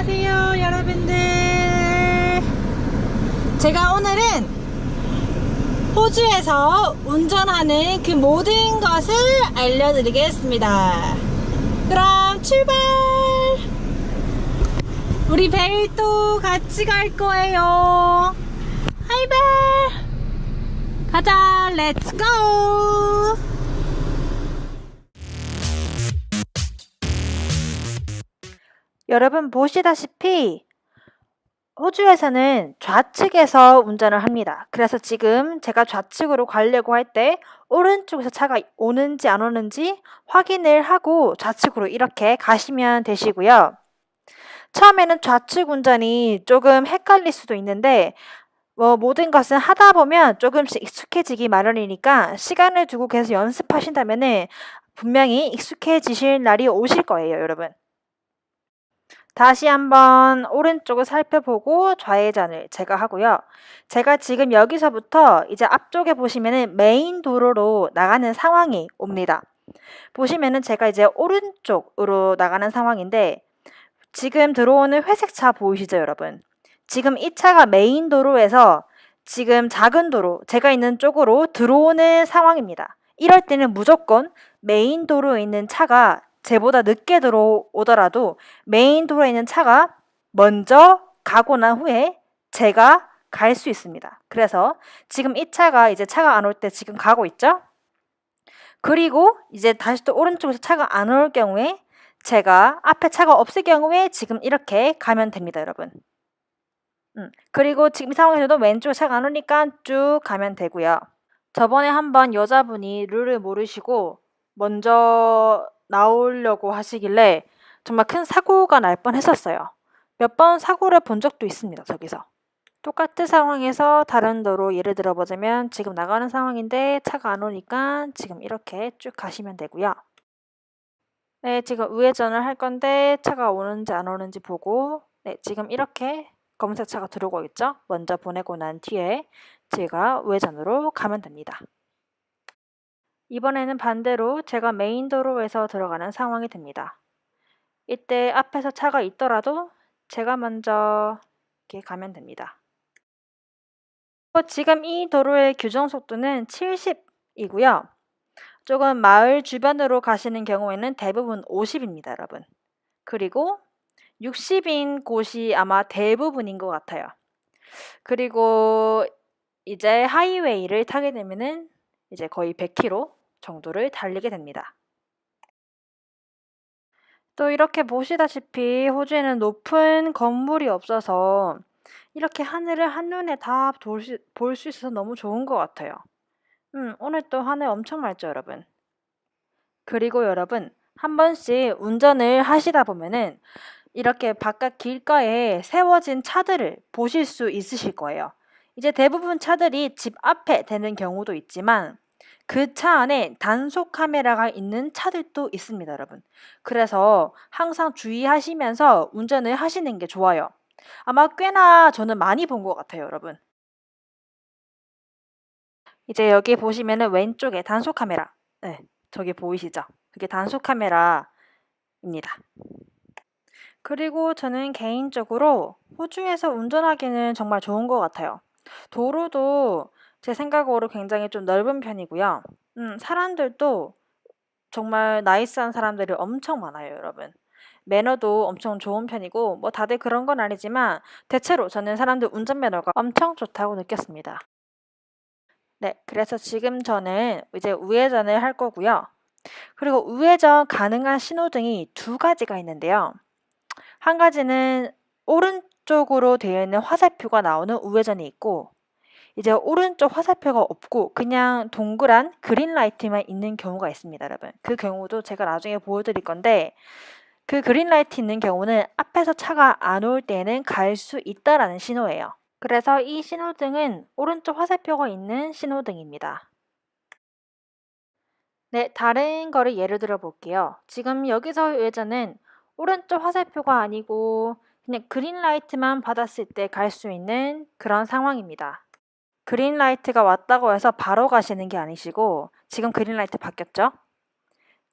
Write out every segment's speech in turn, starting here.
안녕하세요, 여러분들. 제가 오늘은 호주에서 운전하는 그 모든 것을 알려드리겠습니다. 그럼 출발! 우리 벨도 같이 갈 거예요. 하이 벨! 가자, 렛츠 고! 여러분 보시다시피 호주에서는 좌측에서 운전을 합니다. 그래서 지금 제가 좌측으로 가려고 할 때 오른쪽에서 차가 오는지 안 오는지 확인을 하고 좌측으로 이렇게 가시면 되시고요. 처음에는 좌측 운전이 조금 헷갈릴 수도 있는데 뭐 모든 것은 하다 보면 조금씩 익숙해지기 마련이니까 시간을 두고 계속 연습하신다면은 분명히 익숙해지실 날이 오실 거예요, 여러분. 다시 한번 오른쪽을 살펴보고 좌회전을 제가 하고요. 제가 지금 여기서부터 이제 앞쪽에 보시면은 메인 도로로 나가는 상황이 옵니다. 보시면은 제가 이제 오른쪽으로 나가는 상황인데 지금 들어오는 회색 차 보이시죠, 여러분? 지금 이 차가 메인 도로에서 지금 작은 도로, 제가 있는 쪽으로 들어오는 상황입니다. 이럴 때는 무조건 메인 도로에 있는 차가 제보다 늦게 들어오더라도 메인 도로에 있는 차가 먼저 가고 난 후에 제가 갈 수 있습니다. 그래서 지금 이 차가 이제 차가 안 올 때 지금 가고 있죠? 그리고 이제 다시 또 오른쪽에서 차가 안 올 경우에 제가 앞에 차가 없을 경우에 지금 이렇게 가면 됩니다, 여러분. 음, 그리고 지금 이 상황에서도 왼쪽 차가 안 오니까 쭉 가면 되고요. 저번에 한번 여자분이 룰을 모르시고 먼저 나오려고 하시길래 정말 큰 사고가 날 뻔했었어요. 몇 번 사고를 본 적도 있습니다. 저기서. 똑같은 상황에서 다른 도로 예를 들어 보자면 지금 나가는 상황인데 차가 안 오니까 지금 이렇게 쭉 가시면 되고요. 네, 지금 우회전을 할 건데 차가 오는지 안 오는지 보고 네, 지금 이렇게 검은색 차가 들어오고 있죠? 먼저 보내고 난 뒤에 제가 우회전으로 가면 됩니다. 이번에는 반대로 제가 메인 도로에서 들어가는 상황이 됩니다. 이때 앞에서 차가 있더라도 제가 먼저 이렇게 가면 됩니다. 어, 지금 이 도로의 규정 속도는 70이고요. 조금 마을 주변으로 가시는 경우에는 대부분 50입니다, 여러분. 그리고 60인 곳이 아마 대부분인 것 같아요. 그리고 이제 하이웨이를 타게 되면은 이제 거의 100km 정도를 달리게 됩니다. 또 이렇게 보시다시피 호주에는 높은 건물이 없어서 이렇게 하늘을 한눈에 다 볼 수 있어서 너무 좋은 것 같아요. 음, 오늘 또 하늘 엄청 맑죠, 여러분? 그리고 여러분, 한 번씩 운전을 하시다 보면은 이렇게 바깥 길가에 세워진 차들을 보실 수 있으실 거예요. 이제 대부분 차들이 집 앞에 되는 경우도 있지만 그 차 안에 단속 카메라가 있는 차들도 있습니다, 여러분. 그래서 항상 주의하시면서 운전을 하시는 게 좋아요. 아마 꽤나 저는 많이 본 것 같아요, 여러분. 이제 여기 보시면은 왼쪽에 단속 카메라. 네, 저기 보이시죠? 그게 단속 카메라입니다. 그리고 저는 개인적으로 호주에서 운전하기는 정말 좋은 것 같아요. 도로도 제 생각으로 굉장히 좀 넓은 편이고요. 음, 사람들도 정말 나이스한 사람들이 엄청 많아요, 여러분. 매너도 엄청 좋은 편이고, 뭐 다들 그런 건 아니지만, 대체로 저는 사람들 운전 매너가 엄청 좋다고 느꼈습니다. 네, 그래서 지금 저는 이제 우회전을 할 거고요. 그리고 우회전 가능한 신호등이 두 가지가 있는데요. 한 가지는 오른쪽으로 되어 있는 화살표가 나오는 우회전이 있고, 이제 오른쪽 화살표가 없고 그냥 동그란 그린 라이트만 있는 경우가 있습니다, 여러분. 그 경우도 제가 나중에 보여드릴 건데 그 그린 라이트 있는 경우는 앞에서 차가 안 올 때는 갈 수 있다라는 신호예요. 그래서 이 신호등은 오른쪽 화살표가 있는 신호등입니다. 네, 다른 거를 예를 들어 볼게요. 지금 여기서 예전은 오른쪽 화살표가 아니고 그냥 그린 라이트만 받았을 때 갈 수 있는 그런 상황입니다. 그린 라이트가 왔다고 해서 바로 가시는 게 아니시고 지금 그린 라이트 바뀌었죠?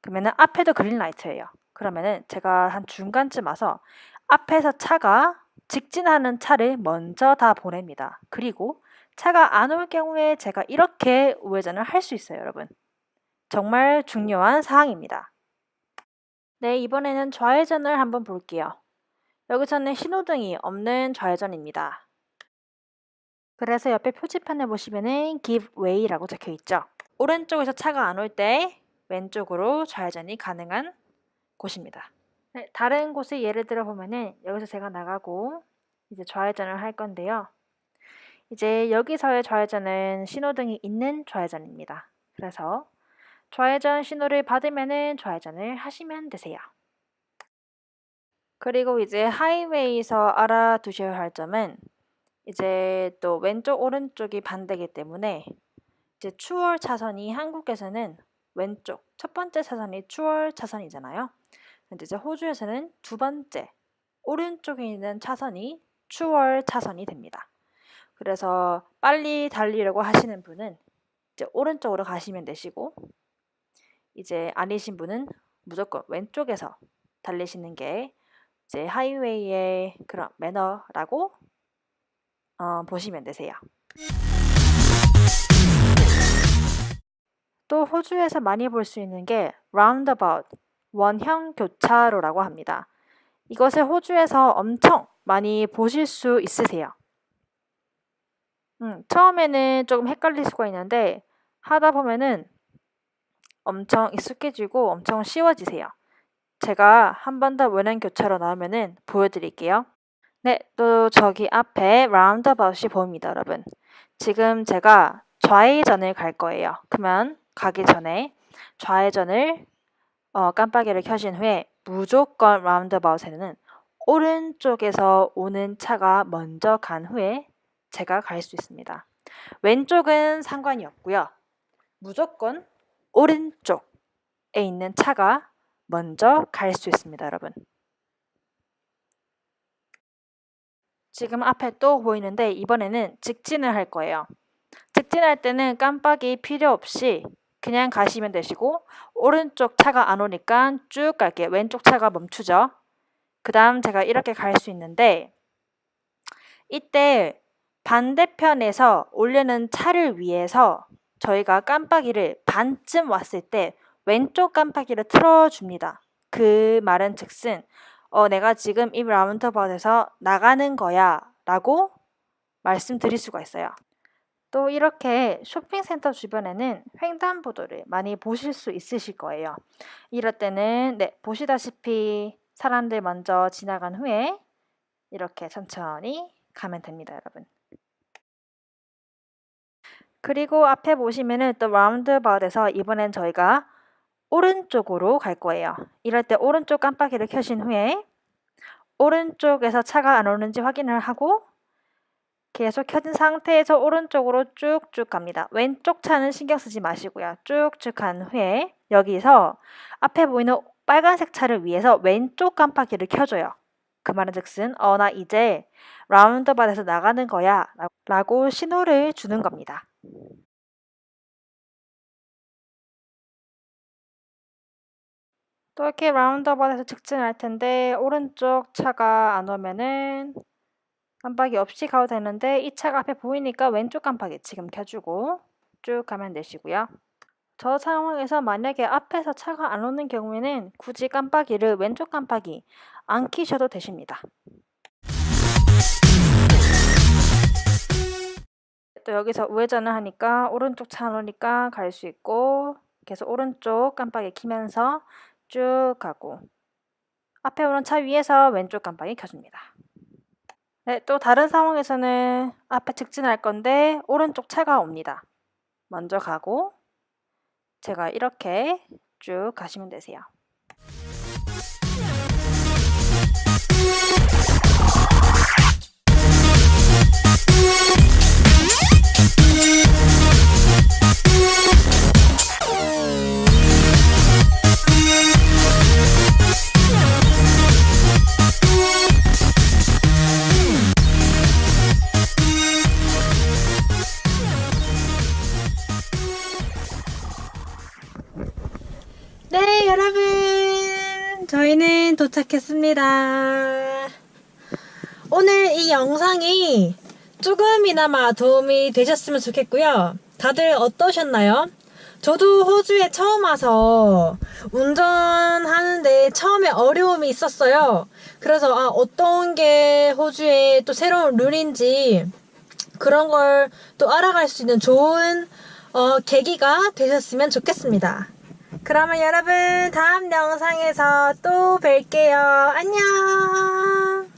그러면은 앞에도 그린 라이트예요. 그러면은 제가 한 중간쯤 와서 앞에서 차가 직진하는 차를 먼저 다 보냅니다. 그리고 차가 안 올 경우에 제가 이렇게 우회전을 할 수 있어요, 여러분. 정말 중요한 사항입니다. 네, 이번에는 좌회전을 한번 볼게요. 여기서는 신호등이 없는 좌회전입니다. 그래서 옆에 표지판에 보시면은 give way라고 적혀 있죠. 오른쪽에서 차가 안 올 때 왼쪽으로 좌회전이 가능한 곳입니다. 네, 다른 곳을 예를 들어 보면은 여기서 제가 나가고 이제 좌회전을 할 건데요. 이제 여기서의 좌회전은 신호등이 있는 좌회전입니다. 그래서 좌회전 신호를 받으면은 좌회전을 하시면 되세요. 그리고 이제 하이웨이에서 알아두셔야 할 점은 이제 또 왼쪽 오른쪽이 반대이기 때문에 이제 추월 차선이 한국에서는 왼쪽 첫 번째 차선이 추월 차선이잖아요. 근데 이제 호주에서는 두 번째 오른쪽에 있는 차선이 추월 차선이 됩니다. 그래서 빨리 달리려고 하시는 분은 이제 오른쪽으로 가시면 되시고 이제 아니신 분은 무조건 왼쪽에서 달리시는 게 이제 하이웨이의 그런 매너라고 어, 보시면 되세요. 또 호주에서 많이 볼 수 있는 게 roundabout, 원형 교차로라고 합니다. 이것을 호주에서 엄청 많이 보실 수 있으세요. 음, 처음에는 조금 헷갈릴 수가 있는데 하다 보면은 엄청 익숙해지고 엄청 쉬워지세요. 제가 한 번 더 원형 교차로 나오면은 보여드릴게요. 네, 또 저기 앞에 라운드아웃이 보입니다, 여러분. 지금 제가 좌회전을 갈 거예요. 그러면 가기 전에 좌회전을 어, 깜빡이를 켜신 후에 무조건 라운드아웃에는 오른쪽에서 오는 차가 먼저 간 후에 제가 갈 수 있습니다. 왼쪽은 상관이 없고요. 무조건 오른쪽에 있는 차가 먼저 갈 수 있습니다, 여러분. 지금 앞에 또 보이는데 이번에는 직진을 할 거예요. 직진할 때는 깜빡이 필요 없이 그냥 가시면 되시고 오른쪽 차가 안 오니까 쭉 갈게요. 왼쪽 차가 멈추죠. 그 다음 제가 이렇게 갈 수 있는데 이때 반대편에서 올려는 차를 위해서 저희가 깜빡이를 반쯤 왔을 때 왼쪽 깜빡이를 틀어줍니다. 그 말은 즉슨 어, 내가 지금 이 라운드바웃에서 나가는 거야 라고 말씀드릴 수가 있어요. 또 이렇게 쇼핑센터 주변에는 횡단보도를 많이 보실 수 있으실 거예요. 이럴 때는 네, 보시다시피 사람들 먼저 지나간 후에 이렇게 천천히 가면 됩니다, 여러분. 그리고 앞에 보시면은 또 라운드바웃에서 이번엔 저희가 오른쪽으로 갈 거예요. 이럴 때 오른쪽 깜빡이를 켜신 후에 오른쪽에서 차가 안 오는지 확인을 하고 계속 켜진 상태에서 오른쪽으로 쭉쭉 갑니다. 왼쪽 차는 신경 쓰지 마시고요. 쭉쭉 간 후에 여기서 앞에 보이는 빨간색 차를 위해서 왼쪽 깜빡이를 켜줘요. 그 말은 즉슨 어 나 이제 라운드바에서 나가는 거야 라고 신호를 주는 겁니다. 또 이렇게 라운드바에서 직진할 텐데 오른쪽 차가 안 오면은 깜빡이 없이 가도 되는데 이 차가 앞에 보이니까 왼쪽 깜빡이 지금 켜주고 쭉 가면 되시고요. 저 상황에서 만약에 앞에서 차가 안 오는 경우에는 굳이 깜빡이를 왼쪽 깜빡이 안 키셔도 되십니다. 또 여기서 우회전을 하니까 오른쪽 차 안 오니까 갈 수 있고 계속 오른쪽 깜빡이 키면서 쭉 가고 앞에 오는 차 위에서 왼쪽 깜빡이 켜줍니다. 네, 또 다른 상황에서는 앞에 직진할 건데 오른쪽 차가 옵니다. 먼저 가고 제가 이렇게 쭉 가시면 되세요. 네, 여러분. 도착했습니다. 오늘 이 영상이 조금이나마 도움이 되셨으면 좋겠고요. 다들 어떠셨나요? 저도 호주에 처음 와서 운전하는데 처음에 어려움이 있었어요. 그래서 아, 어떤 게 호주의 또 새로운 룰인지 그런 걸 또 알아갈 수 있는 좋은 어, 계기가 되셨으면 좋겠습니다. 그러면 여러분 다음 영상에서 또 뵐게요. 안녕!